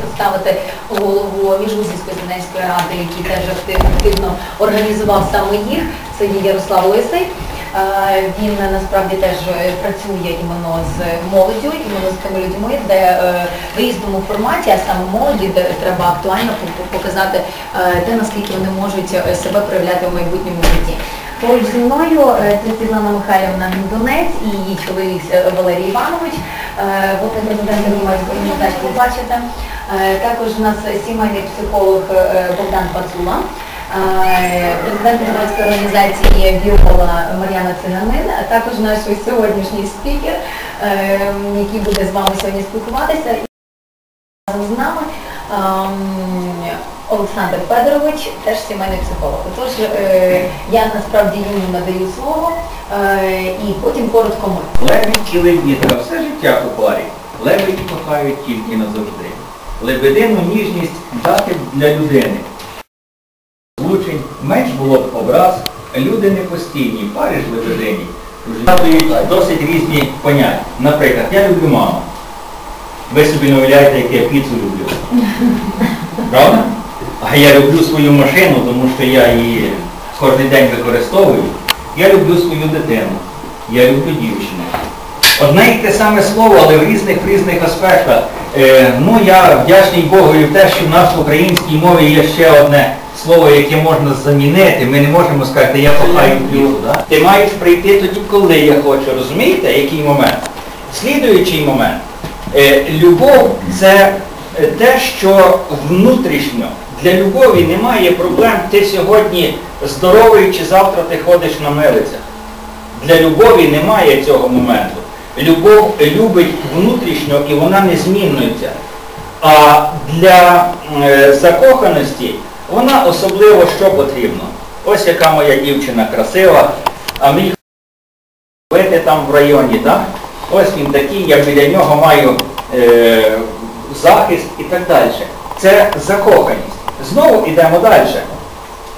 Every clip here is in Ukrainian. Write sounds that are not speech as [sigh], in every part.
представити голову Міжгузівської студентської ради, який теж активно, організував саме їх. Це Ярослав Лисий. Е, Він насправді теж е, працює іменно з молоддю, іменно з тими людьми, де е, в різному форматі, а саме молоді, де треба актуально показати те, наскільки вони можуть себе проявляти в майбутньому житті. Поруч зі мною е, Світлана Михайлівна Міндонець і її чоловік е, Валерій Іванович. Е, ви президента громадської організації бачите. Також у нас сімейний психолог Богдан Пацула. Президент громадської організації Віола Мар'яна Циганин, також наш сьогоднішній спікер, який буде з вами сьогодні спілкуватися. З нами ем, Олександр Федорович, теж сімейний психолог. Тож е, я насправді йому надаю слово е, і потім коротко ми. Лебідь і лебідка все життя у парі. Лебеді кохають тільки назавжди. Лебедину ніжність дати для людини. Злучень менш було б образ, люди не постійні, парі ж лебедині. Згадують досить різні поняття. Наприклад, я люблю маму. Ви собі не уявляєте, як я піцу люблю. Правда? А я люблю свою машину, тому що я її кожен день використовую. Я люблю свою дитину. Я люблю дівчину. Одне і те саме слово, але в різних в різних аспектах. Е, ну, я вдячний Богу і в те, що в нас в українській мові є ще одне слово, яке можна замінити. Ми не можемо сказати, я кохаю піцу. Да? Ти маєш прийти тоді, коли я хочу. Розумієте, який момент? Слідуючий момент. Е, любов це те, що внутрішньо. Для любові немає проблем, ти сьогодні здоровий чи завтра ти ходиш на милицях. Для любові немає цього моменту. Любов любить внутрішньо і вона не змінюється. А для е, закоханості вона особливо що потрібно. Ось яка моя дівчина красива, а мій бити там в районі, так? Ось він такий, я біля нього маю е, захист і так далі. Це закоханість. Знову йдемо далі.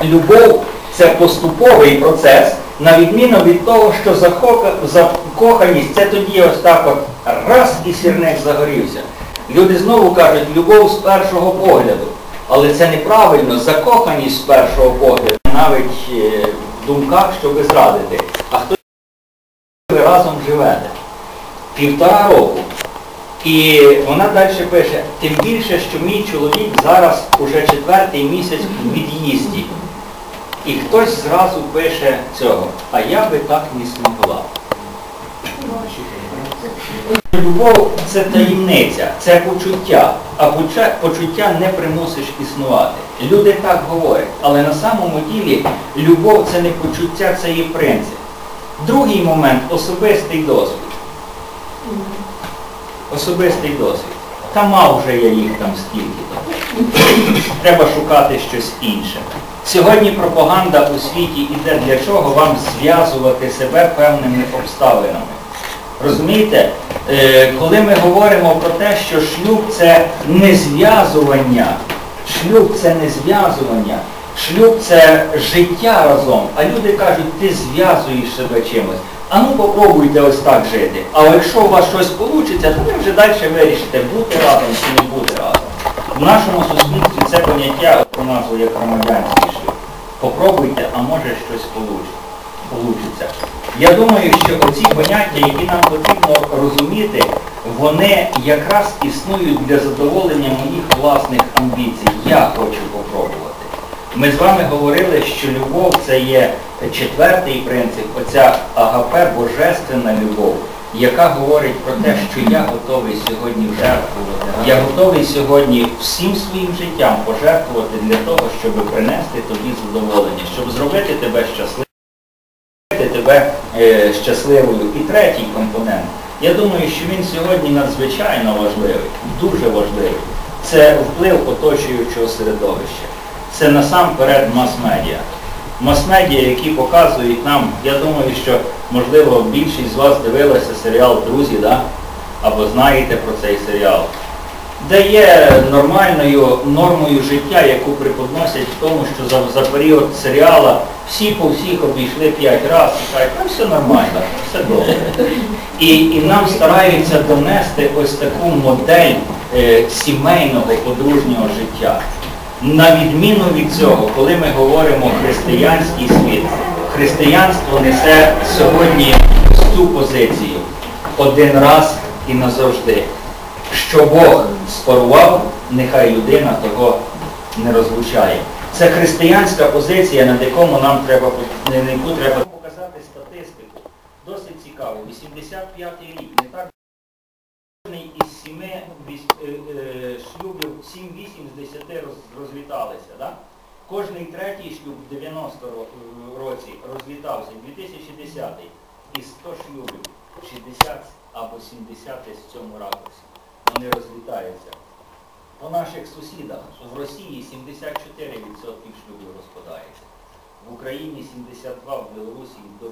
Любов це поступовий процес, на відміну від того, що закоханість це тоді ось так от раз і сірник загорівся. Люди знову кажуть, любов з першого погляду. Але це неправильно, закоханість з першого погляду, навіть е, в думках, щоб зрадити. А хто ви разом живете? Півтора року. І вона далі пише, тим більше, що мій чоловік зараз уже четвертий місяць у від'їзді. І хтось зразу пише цього, а я би так не змогла. Любов це таємниця, це почуття, а почуття не примусиш існувати. Люди так говорять, але на самому ділі любов це не почуття, це є принцип. Другий момент особистий досвід. Особистий досвід. Та мав вже я їх там стільки-то. Треба шукати щось інше. Сьогодні пропаганда у світі іде для чого вам зв'язувати себе певними обставинами. Розумієте, Е, коли ми говоримо про те, що шлюб це не зв'язування, шлюб це не зв'язування, шлюб це життя разом, а люди кажуть, ти зв'язуєш себе чимось. А ну попробуйте ось так жити. А якщо у вас щось вийде, то ви вже далі вирішите, бути разом чи не бути разом. В нашому суспільстві це поняття по назву як громадянський шлюб. Попробуйте, а може щось вийде. Я думаю, що оці поняття, які нам потрібно розуміти, вони якраз існують для задоволення моїх власних амбіцій. Я хочу попробувати. Ми з вами говорили, що любов це є четвертий принцип, оця агапе, божественна любов, яка говорить про те, що я готовий сьогодні жертвувати. Я готовий сьогодні всім своїм життям пожертвувати для того, щоб принести тобі задоволення, щоб зробити тебе щасливим зробити тебе е, щасливою. І третій компонент. Я думаю, що він сьогодні надзвичайно важливий, дуже важливий. Це вплив оточуючого середовища. Це насамперед мас-медіа. Мас-медіа, які показують нам, я думаю, що, можливо, більшість з вас дивилася серіал Друзі, да? або знаєте про цей серіал. де є нормальною нормою життя, яку преподносять в тому, що за, за період серіала всі по всіх обійшли п'ять разів і кажуть, ну все нормально, все добре. І, і нам стараються донести ось таку модель е, сімейного подружнього життя. На відміну від цього, коли ми говоримо християнський світ, християнство несе сьогодні цю позицію один раз і назавжди. Що Бог спорував, нехай людина того не розлучає. Це християнська позиція, над якому нам треба на яку треба показати статистику. Досить цікаво. 85-й рік. Не так кожний із сіми віс- е, е, шлюбів 7-8 з 10 роз- розліталися. Да? Кожний третій шлюб в 90 ро- році розлітався, 2010 і 100 шлюбів, 60 або 70 в цьому ракурсі. Вони розлітаються. По наших сусідах в Росії 74% шлюбів розпадається. В Україні 72, в Білорусі до 80%.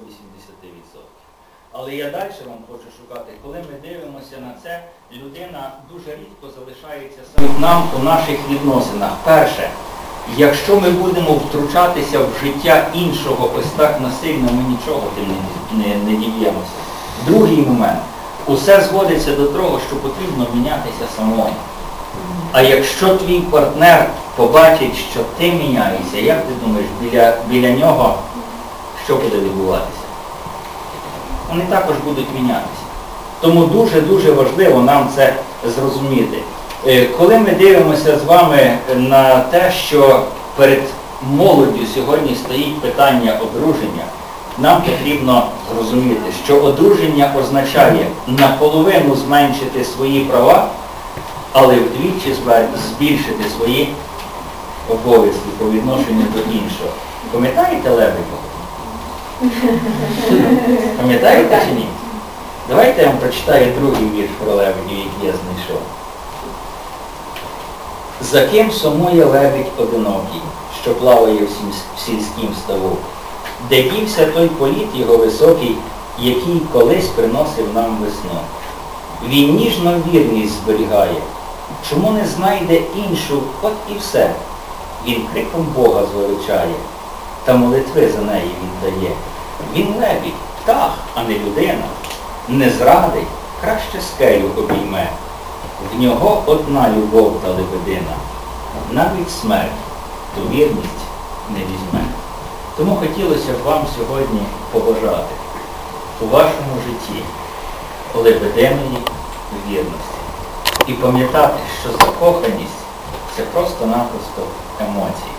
Але я далі вам хочу шукати, коли ми дивимося на це, людина дуже рідко залишається саме нам у наших відносинах. Перше, якщо ми будемо втручатися в життя іншого ось так насильно, ми нічого тим не, не, не діб'ємося. Другий момент. Усе зводиться до того, що потрібно мінятися самому. А якщо твій партнер побачить, що ти міняєшся, як ти думаєш, біля, біля нього що буде відбуватися? Вони також будуть мінятися. Тому дуже-дуже важливо нам це зрозуміти. Е, Коли ми дивимося з вами на те, що перед молоддю сьогодні стоїть питання одруження, нам потрібно зрозуміти, що одруження означає наполовину зменшити свої права, але вдвічі збільшити свої обов'язки по відношенню до іншого. Пам'ятаєте Лебедєва? Пам'ятаєте чи ні? Давайте я вам прочитаю другий вірш про лебедів, який я знайшов. За ким сумує лебідь одинокий, що плаває в сільськім ставу, де дівся той політ його високий, який колись приносив нам весну. Він ніжно вірність зберігає, чому не знайде іншу, от і все. Він криком Бога звеличає, та молитви за неї він дає. Він лебідь, птах, а не людина, не зрадить, краще скелю обійме. В нього одна любов та лебедина, навіть смерть, ту вірність не візьме. Тому хотілося б вам сьогодні побажати у вашому житті лебединої вірності. І пам'ятати, що закоханість це просто-напросто емоції.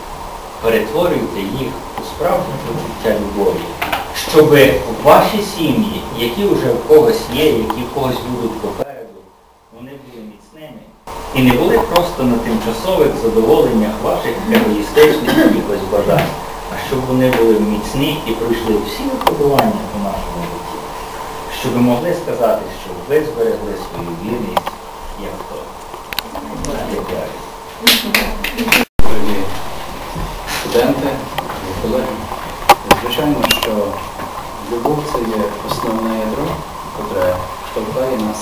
Перетворюйте їх у справжнє почуття любові, щоб ваші сім'ї, які вже в когось є, які в когось будуть міцними і не були просто на тимчасових задоволеннях ваших егоїстичних якихось бажань, а щоб вони були міцні і пройшли всі випробування у нашому житті, щоб ви могли сказати, що ви зберегли свою вірність як хто. Дякую. Дорогі студенти, колеги, звичайно, що любов це є основне ядро, яке штовхає нас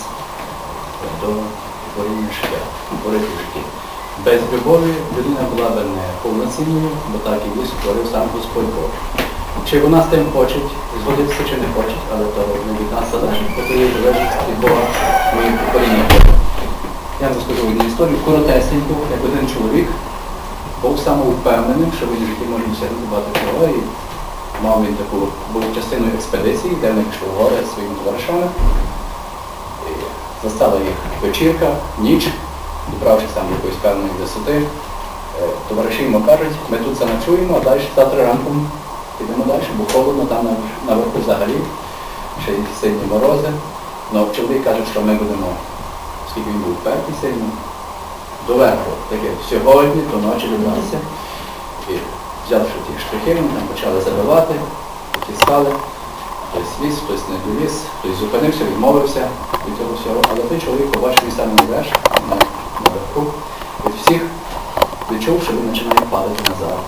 до творіння життя, творити в житті. Любові людина була б не повноцінною, бо так і створив сам Господь Бог. Чи вона з тим хоче згодитися, чи не хоче, але то не від нас залежить, бо є залежить від Бога моїх покоління. Я розкажу одну історію коротесеньку, як один чоловік був самовпевненим, що він в житті може досягнути багато чого. І мав він таку, був частиною експедиції, де вони пішли в гори своїми товаришами. Застала їх вечірка, ніч, добравшись там якоїсь певної висоти. Е, Товариші йому кажуть, ми тут заночуємо, а далі завтра ранком підемо далі, бо холодно там наверху взагалі, ще й сильні морози. Ну, чоловік каже, що ми будемо, оскільки він був впертий сильно, доверху, таке сьогодні, до ночі добрався. І взявши ті штрихи, вони там почали забивати, потіскали. Хтось ліз, хтось не доліз, хтось зупинився, відмовився від цього всього. Але той чоловік побачив він саме найверх, на, від всіх відчув, що він починає падати назад.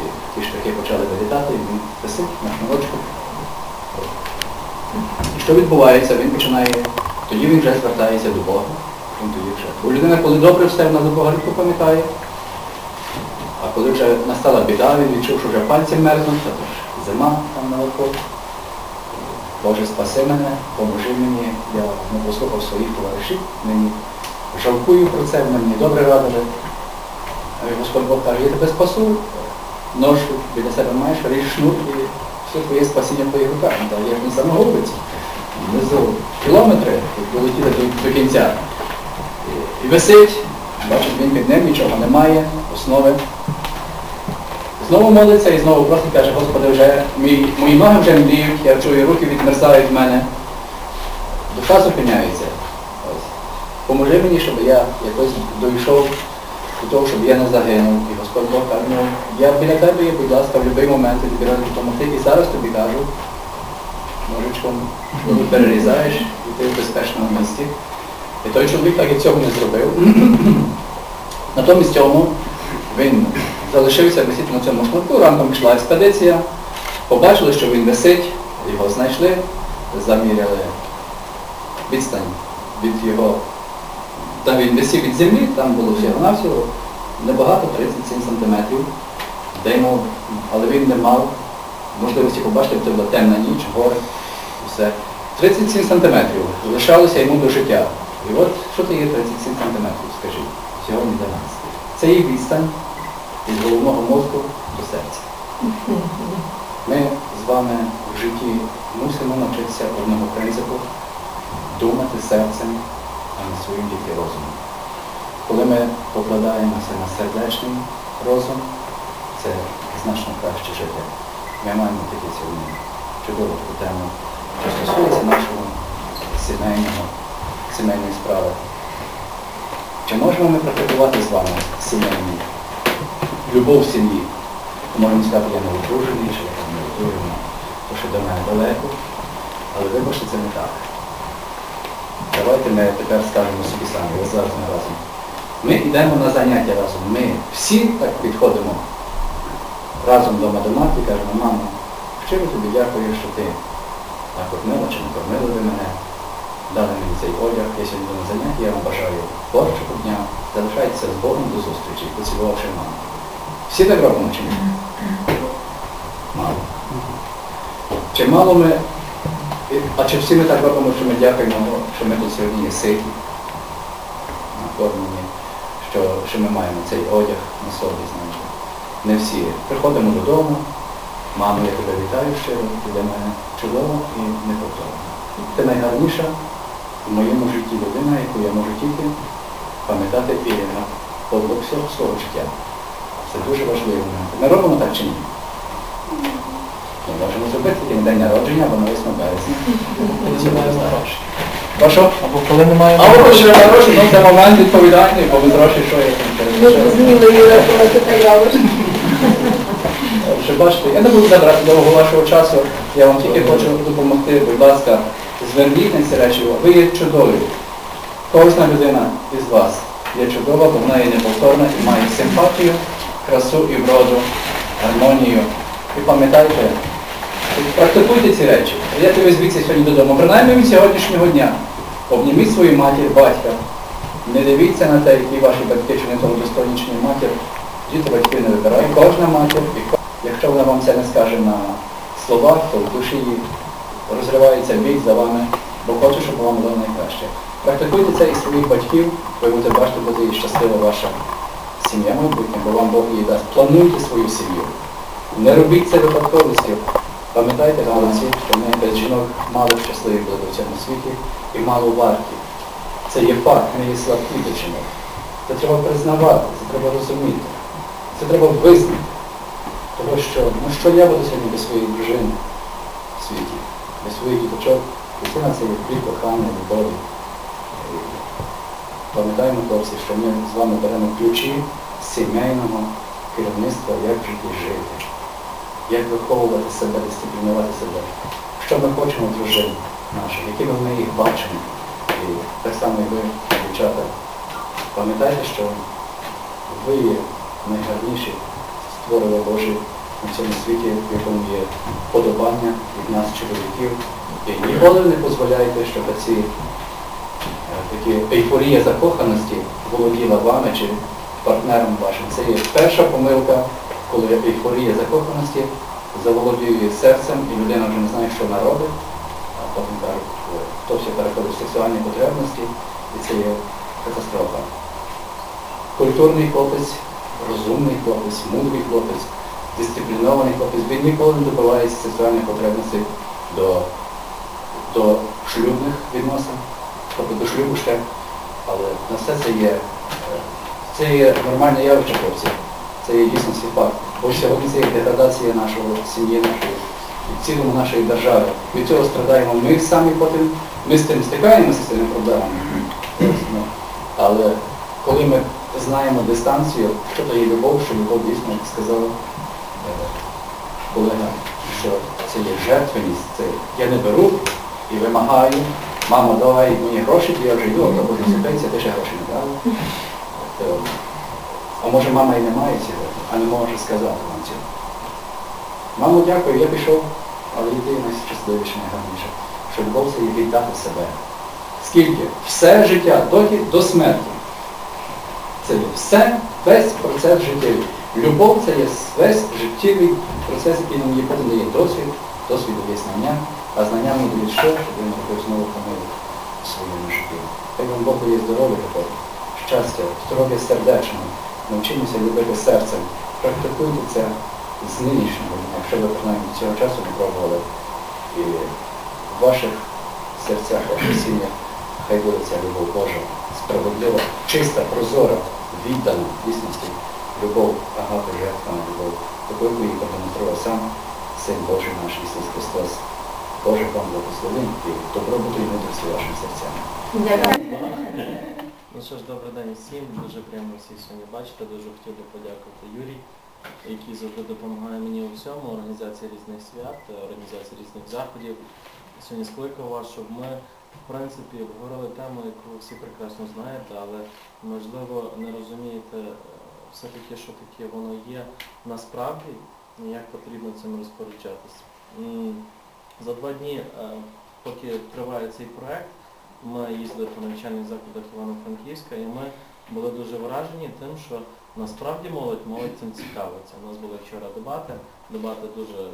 І ті штрихи почали вилітати, і він висить на шнурочку. І що відбувається? Він починає, тоді він вже звертається до Бога. він тоді вже. Бо людина, коли добре все, вона за Бога рідко пам'ятає. А коли вже настала біда, він відчув, що вже пальці мерзнуть, а зима там навколо. Боже, спаси мене, поможи мені, я не послухав своїх товаришів, мені жалкую про це, мені добре. А Господь Бог каже, я тебе спасу, ношу біля себе маєш, ріж шнур і все твоє спасіння в твоїх руках. Я ж не самоголовець. Внизу кілометри, долетіли до, до кінця. І, висить, бачить, він під ним нічого немає, основи. Знову молиться і знову просить, каже, Господи, вже мій, мої ноги вже мліють, я чую, руки відмерзають в мене. Душа зупиняється. Поможи мені, щоб я якось дійшов до того, щоб я не загинув. І Господь Бог каже, ну, я біля тебе будь ласка, в будь-який момент радий допомогти. І зараз тобі кажу, ножичком перерізаєш, і ти в безпечному місці. І той чоловік так і цього не зробив. [clears throat] Натомість цьому він залишився висіти на цьому шнурку, ранком йшла експедиція, побачили, що він висить, його знайшли, заміряли відстань від його, там він висів від землі, там було всього-навсього небагато, 37 сантиметрів, де йому, але він не мав можливості побачити, це була темна ніч, гори, все. 37 сантиметрів лишалося йому до життя. І от що це є 37 сантиметрів, скажіть, сьогодні 12. Це є відстань від головного мозку до серця. Ми з вами в житті мусимо навчитися одного принципу думати серцем, а не своїм тільки розумом. Коли ми покладаємося на сердечний розум, це значно краще жити. Ми маємо такі сьогодні чудову тему, що стосується нашого сімейного, сімейної справи. Чи можемо ми практикувати з вами сімейні любов в сім'ї? Можемо сказати, я не одружений, чи я не одружена, то що до мене далеко. Але вибачте, це не так. Давайте ми тепер скажемо собі самі, ось зараз ми разом. Ми йдемо на заняття разом. Ми всі так підходимо разом до матері і кажемо, мамо, щиро тобі дякую, що ти накормила чи не кормила ви мене, дали мені цей одяг, я сьогодні на заняття, я вам бажаю творчого дня, залишайтеся з Богом до зустрічі, поцілувавши маму. Всі так робимо чи ні? Мало. Чи мало ми, а чи всі ми так робимо, що ми дякуємо, що ми тут сьогодні є ситі, накормлені, що, що ми маємо цей одяг на собі, знаєте. Не всі. Приходимо додому, мамо, я тебе вітаю щиро, ти для мене чудова і неповторна. Ти найгарніша в моєму житті людина, яку я можу тільки пам'ятати і на подвиг всього свого життя. Це дуже важливо. Ми робимо так чи ні? Ми можемо зробити день народження або на 8 березня. Старше. Прошу? Або коли немає А ви ще народження, ну це момент відповідальний, бо ви трошки що я там Ми ти. Вже бачите, я не буду забрати довго вашого часу, я вам тільки хочу допомогти, будь ласка, зверніть на ці речі. Ви є чудові. Кожна людина із вас є чудова, бо вона є неповторна і має симпатію, красу і вроду, гармонію. І пам'ятайте, практикуйте ці речі. Я тебе звідси сьогодні додому. Принаймні від сьогоднішнього дня. Обніміть свою матір, батька. Не дивіться на те, які ваші батьки чи не того достойні, матір. Діти батьки не вибирають. Кожна матір, і якщо вона вам це не скаже на словах, то в душі її розривається біль за вами, бо хоче, щоб вам було найкраще. Практикуйте це і своїх батьків, ви будете бачити, буде і щаслива ваша сім'я майбутня, бо вам Бог її дасть. Плануйте свою сім'ю. Не робіть це випадковістю. Пам'ятайте, молодці, що ми без жінок мало щасливі були в цьому світі і мало варті. Це є факт, ми є слабкі до жінок. Це треба признавати, це треба розуміти. Це треба визнати. Тому що, ну що я буду сьогодні без своєї дружини в світі, без своїх діточок. Дитина це є плід кохання, любові. Пам'ятаємо, хлопці, що ми з вами беремо ключі сімейного керівництва, як в житті жити, як виховувати себе, дисциплінувати себе. Що ми хочемо в дружині наших, які ми їх бачимо. І так само і ви, дівчата, пам'ятайте, що ви є найгарніші створили Божі на цьому світі, в якому є подобання від нас, чоловіків. І ніколи не дозволяйте, щоб ці е, такі ейфорія закоханості володіла вами чи партнером вашим. Це є перша помилка, коли ейфорія закоханості заволодіє серцем, і людина вже не знає, що вона робить, а потім кажуть, все переходить в сексуальні потребності, і це є катастрофа. Культурний хлопець, розумний хлопець, мудрий хлопець, дисциплінований хлопець, він ніколи не добивається сексуальних потребностей до, до шлюбних відносин, тобто до шлюбу ще. Але на все це є, е, це є нормальне явище хлопців. Це є дійсно свій факт. Бо сьогодні це є деградація нашого сім'ї, нашої, цілому нашої держави. Від цього страдаємо ми самі потім, ми з тим стикаємося з цими проблемами. Але коли ми знаємо дистанцію, що то є любов, що любов дійсно, як сказала е, колега, що це є жертвеність, це я не беру і вимагаю, мамо, давай мені гроші, я вже йду, а то буду пенсія, ти ще гроші не дала. А може мама і не має цього, а не може сказати вам цього. Мамо, дякую, я пішов, але йди найщасливіше, найгарніше. Що любов це є віддати себе. Скільки? Все життя, доки до смерті. Це є все, весь процес життєвий. Любов це є весь життєвий процес, який нам є дає досвід, досвід дає знання, а знання нам дають що, щоб він робив знову помилок у своєму житті. Хай вам Бог дає здоров'я щастя, здоров'я сердечного. Навчимося любити серцем. Практикуйте це з нинішнього якщо ви принаймні цього часу не пробували. І в ваших серцях, ваших сім'ях хай буде ця любов Божа, справедлива, чиста, прозора, віддана дійсності, любов, агапи, жертвана любов, такою її продемонстрував сам Син Божий наш Ісус Христос. Боже вам благословень і добробуту і мудрості вашим серцям. Ну що ж, добрий день всім. Дуже приємно всіх сьогодні бачити. Дуже хотів би подякувати Юрій, який завжди допомагає мені у всьому, організації різних свят, організації різних заходів. Сьогодні скликав вас, щоб ми, в принципі, обговорили тему, яку всі прекрасно знаєте, але можливо не розумієте е, все-таки, що таке воно є насправді і як потрібно цим розпоряджатися. За два дні, е, поки триває цей проект, ми їздили по навчальних закладах Івано-Франківська і ми були дуже вражені тим, що насправді молодь, молодь цим цікавиться. У нас були вчора дебати, дебати дуже,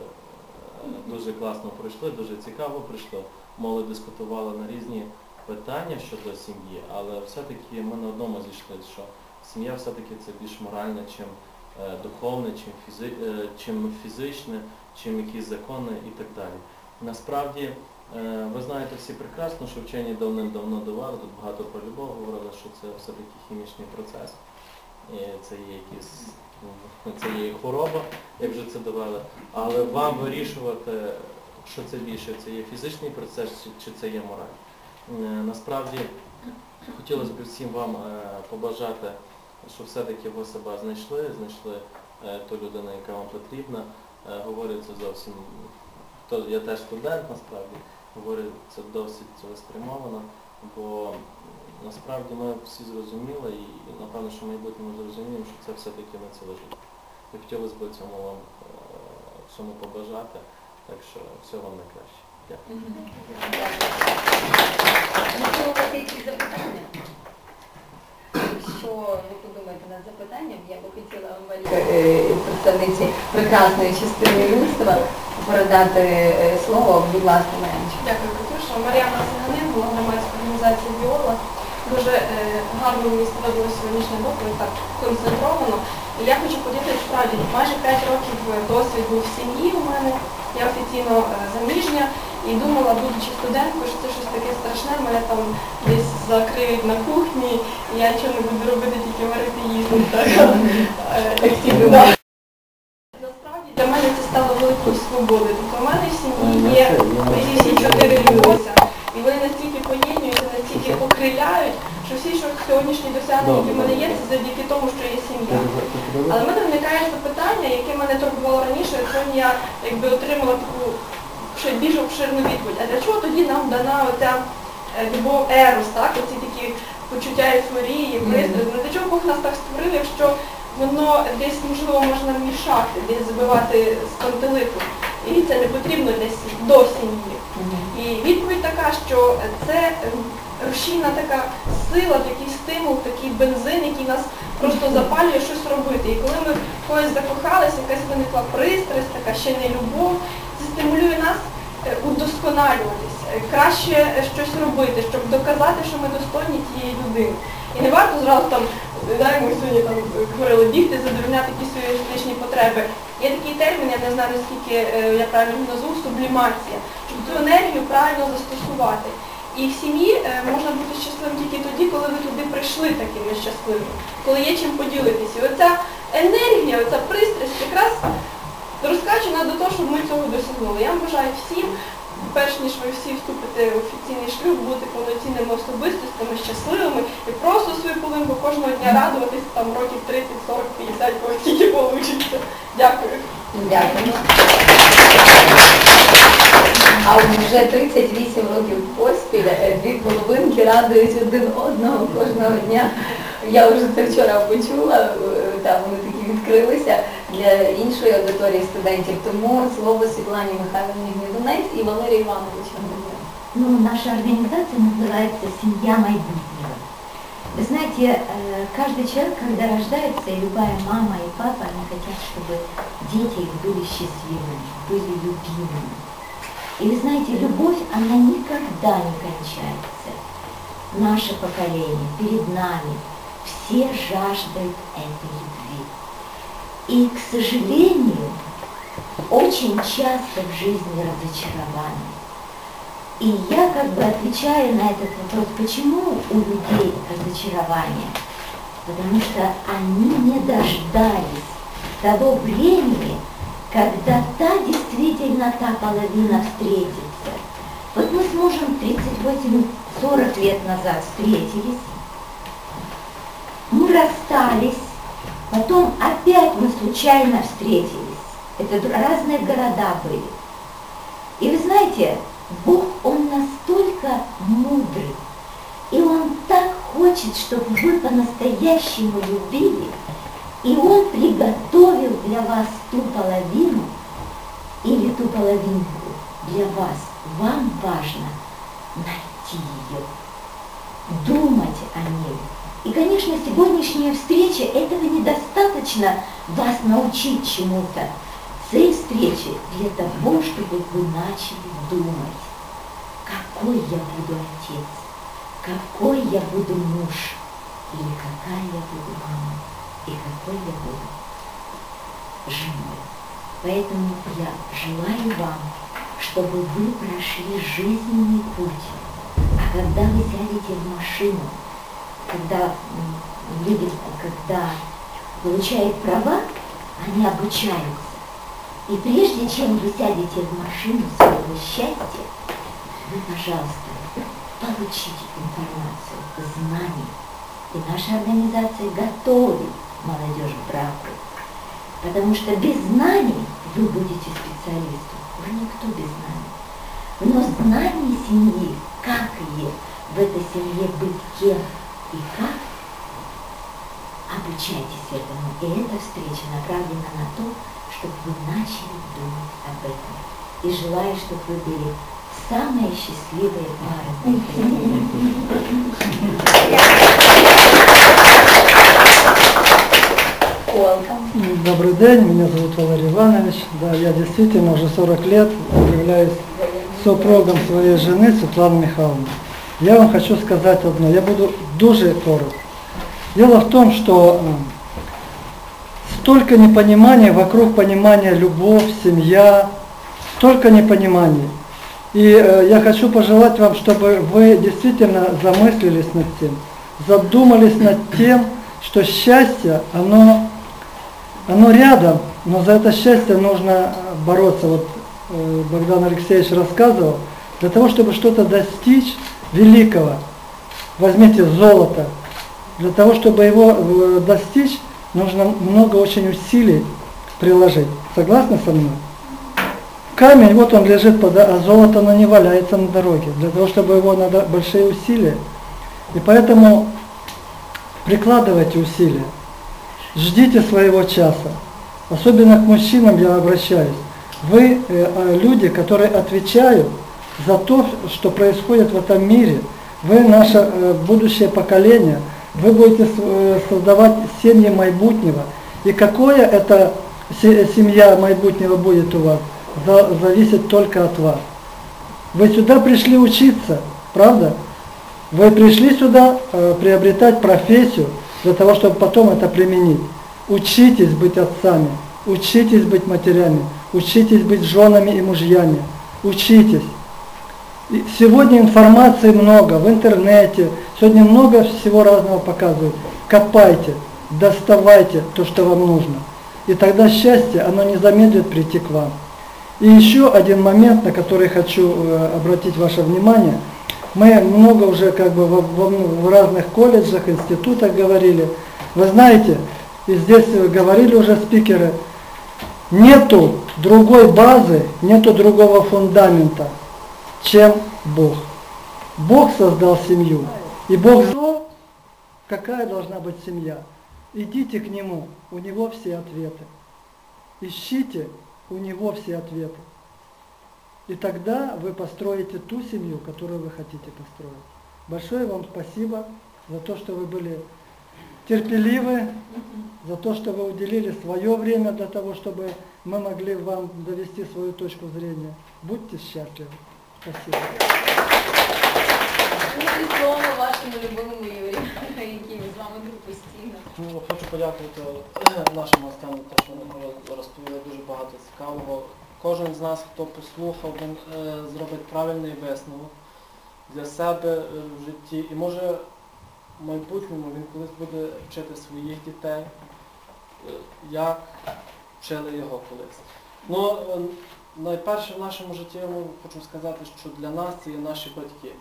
дуже класно пройшли, дуже цікаво пройшло. Молодь дискутувала на різні питання щодо сім'ї, але все-таки ми на одному зійшли, що сім'я все-таки це більш моральне, чим е, духовне, чим, фізи, е, чим фізичне, чим якісь закони і так далі. Насправді, ви знаєте всі прекрасно, що вчені давним-давно довели, тут багато про любов говорили, що це все-таки хімічний процес. І це є якісь, ну, це є хвороба, як вже це довели. Але вам вирішувати, що це більше, це є фізичний процес чи, це є мораль. Е, Насправді хотілося б всім вам е, побажати, що все-таки ви себе знайшли, знайшли е, ту людину, яка вам потрібна. Е, Говорю це зовсім, я теж студент насправді, говорю це досить цілеспрямовано, бо насправді ми всі зрозуміли і напевно, що в майбутньому зрозуміємо, що це все-таки не ціле життя. І хотілося б цьому вам е, всьому побажати, так що всього вам найкраще. Дякую. Можливо, у вас є якісь запитання? Що ви подумаєте над запитанням? Я би хотіла Амалі, е, представниці прекрасної частини людства, передати е, слово, будь ласка, Марянчик. Дякую, Катюша. Мар'яна Циганин, була громадська організація «Біолог». Дуже е, гарно мені сподобалося сьогоднішня доповідь, так концентровано. Я хочу поділитися справді, майже 5 років досвіду в сім'ї у мене. Я офіційно е, заміжня і думала, будучи студенткою, що це щось таке страшне, мене там десь закриють на кухні, і я нічого не буду робити, тільки варити їсти. Так, Е, як всі думали. Насправді для мене це стало великою свободою. Тобто в мене в сім'ї є ці всі чотири любовця. І вони настільки поєднуються, настільки окриляють, що всі що сьогоднішні досягнення, які в мене є, це завдяки тому, що є сім'я. Але в мене виникає запитання, яке мене турбувало раніше, сьогодні я якби отримала таку ще більш обширну відповідь. А для чого тоді нам дана оця е, любов ерос, так? Оці такі почуття ейфорії, пристрасті. Ну, Для чого Бог нас так створив, якщо воно десь, можливо, можна мішати, десь збивати з пантелику. І це не потрібно для сім- до сім'ї. І відповідь така, що це ем, рушійна така сила, такий стимул, такий бензин, який нас просто запалює щось робити. І коли ми в когось закохалися, якась виникла пристрасть, така ще не любов, це стимулює нас е, удосконалюватись, е, краще щось робити, щоб доказати, що ми достойні тієї людини. І не варто зразу там, да, ми сьогодні там говорили, бігти, задовольняти якісь свої естетичні потреби. Є такий термін, я не знаю наскільки е, я правильно назву, сублімація, щоб цю енергію правильно застосувати. І в сім'ї е, можна бути щасливим тільки тоді, коли ви туди прийшли такими щасливими, коли є чим поділитися. І оця енергія, оця пристрасть якраз розкачана до того, щоб ми цього досягнули. Я бажаю всім, перш ніж ви всі вступите в офіційний шлюб, бути повноцінними особистостями, щасливими і просто свою полинку кожного дня радуватись там років 30, 40, 50, коли тільки вийде. Дякую. Дякую. А вже 38 років поспіль е, дві половинки радують один одного кожного дня. Я вже це вчора почула, е, там вони такі відкрилися для іншої аудиторії студентів. Тому слово Світлані Михайловні Гнідунець і Валерію Івановичу. Ну, наша организация называется «Семья майбутнего». Вы знаете, э, каждый человек, когда рождается, и любая мама и папа, они хотят, чтобы дети их были счастливыми, были любимыми. И вы знаете, любовь, она никогда не кончается. Наше поколение перед нами, все жаждают этой любви. И, к сожалению, очень часто в жизни разочарование. И я как бы отвечаю на этот вопрос, почему у людей разочарование? Потому что они не дождались того времени, когда та действительно та половина встретится. Вот мы с мужем 38-40 лет назад встретились, мы расстались, потом опять мы случайно встретились. Это разные города были. И вы знаете, Бог, Он настолько мудрый, и Он так хочет, чтобы вы по-настоящему любили, и Он приготовил для вас ту половину или ту половинку для вас. Вам важно найти ее, думать о ней. И, конечно, сегодняшняя встреча, этого недостаточно вас научить чему-то. Цей встречи для того, чтобы вы начали думать, какой я буду отец, какой я буду муж, или какая я буду мама, и какой я буду женой. Поэтому я желаю вам, чтобы вы прошли жизненный путь. А когда вы сядете в машину, когда люди, когда получают права, они обучаются. И прежде чем вы сядете в машину своего счастья, вы, пожалуйста, получите информацию, знания. И наша организация готовит молодежь к браку. Потому что без знаний вы будете специалистом. Вы никто без знаний. Но знание семьи, как ей в этой семье быть кем и как, обучайтесь этому. И эта встреча направлена на то, чтобы вы начали думать об этом. И желаю, чтобы вы были самые счастливые пары. Добрый день, меня зовут Валерий Иванович. Да, я действительно уже 40 лет являюсь супругом своей жены Светланы Михайловны. Я вам хочу сказать одно, я буду дуже коротко. Дело в том, что столько непонимания вокруг понимания любовь, семья, столько непониманий. И э, я хочу пожелать вам, чтобы вы действительно замыслились над тем, задумались над тем, что счастье, оно, оно рядом, но за это счастье нужно э, бороться. Вот э, Богдан Алексеевич рассказывал, для того, чтобы что-то достичь великого, возьмите золото, для того, чтобы его э, достичь, нужно много очень усилий приложить. Согласны со мной? Камень, вот он лежит, под, а золото оно не валяется на дороге. Для того, чтобы его надо большие усилия. И поэтому прикладывайте усилия. Ждите своего часа. Особенно к мужчинам я обращаюсь. Вы э, э, люди, которые отвечают за то, что происходит в этом мире. вы наше э, будущее поколение, вы будете э, создавать семьи майбутнего. И какое это се- семья майбутнего будет у вас, за- зависит только от вас. Вы сюда пришли учиться, правда? Вы пришли сюда э, приобретать профессию для того, чтобы потом это применить. Учитесь быть отцами, учитесь быть матерями, учитесь быть женами и мужьями, учитесь. Сегодня информации много в интернете, сегодня много всего разного показывают. Копайте, доставайте то, что вам нужно. И тогда счастье, оно не замедлит прийти к вам. И еще один момент, на который хочу э, обратить ваше внимание. Мы много уже как бы в разных колледжах, институтах говорили. Вы знаете, и здесь говорили уже спикеры, нету другой базы, нету другого фундамента, чем Бог. Бог создал семью. И Бог знал, какая должна быть семья. Идите к Нему, у Него все ответы. Ищите у Него все ответы. И тогда вы построите ту семью, которую вы хотите построить. Большое вам спасибо за то, что вы были терпеливы, за то, что вы уделили свое время для того, чтобы мы могли вам довести свою точку зрения. Будьте счастливы. Спасибо. І слово вашому любимому Юрію, який з вами тут постійно. Ну, хочу подякувати е, нашим гостям за те, що вони розповіли дуже багато цікавого. Кожен з нас, хто послухав, він е, зробить правильний висновок для себе е, в житті. І може в майбутньому він колись буде вчити своїх дітей, е, як вчили його колись. Ну, е, найперше в нашому житті я хочу сказати, що для нас це є наші батьки.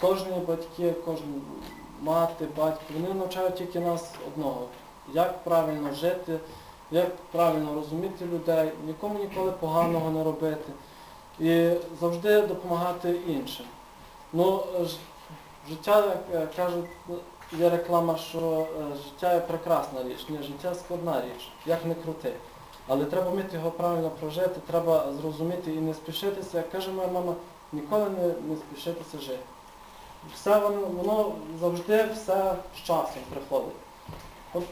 Кожні батьки, кожна мати, батько, вони навчають тільки нас одного, як правильно жити, як правильно розуміти людей, нікому ніколи поганого не робити і завжди допомагати іншим. Ну, життя, як е, кажуть, є реклама, що е, життя є прекрасна річ, ні, життя складна річ, як не крути. Але треба вміти його правильно прожити, треба зрозуміти і не спішитися. Як каже моя мама, ніколи не, не спішитися жити. Все воно, воно завжди все з часом приходить. От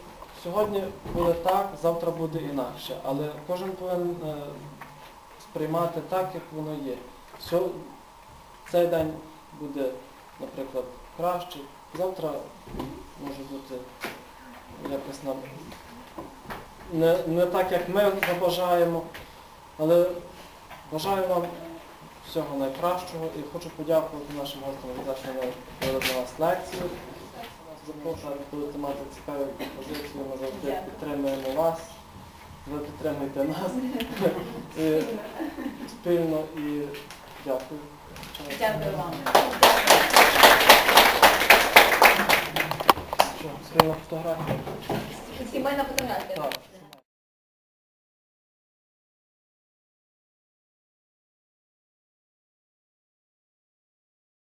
сьогодні буде так, завтра буде інакше, але кожен повинен е, сприймати так, як воно є. Все, цей день буде, наприклад, кращий, завтра може бути якось нам не, не так, як ми забажаємо, але бажаю вам всього найкращого і хочу подякувати нашим гостям за те, що вони провели для нас лекцію. Запрошую, будете мати цікаві пропозиції, ми завжди підтримуємо вас, ви підтримуєте нас і, спільно і дякую. Дякую вам. Спільна фотографія? Сімейна фотографія. Так.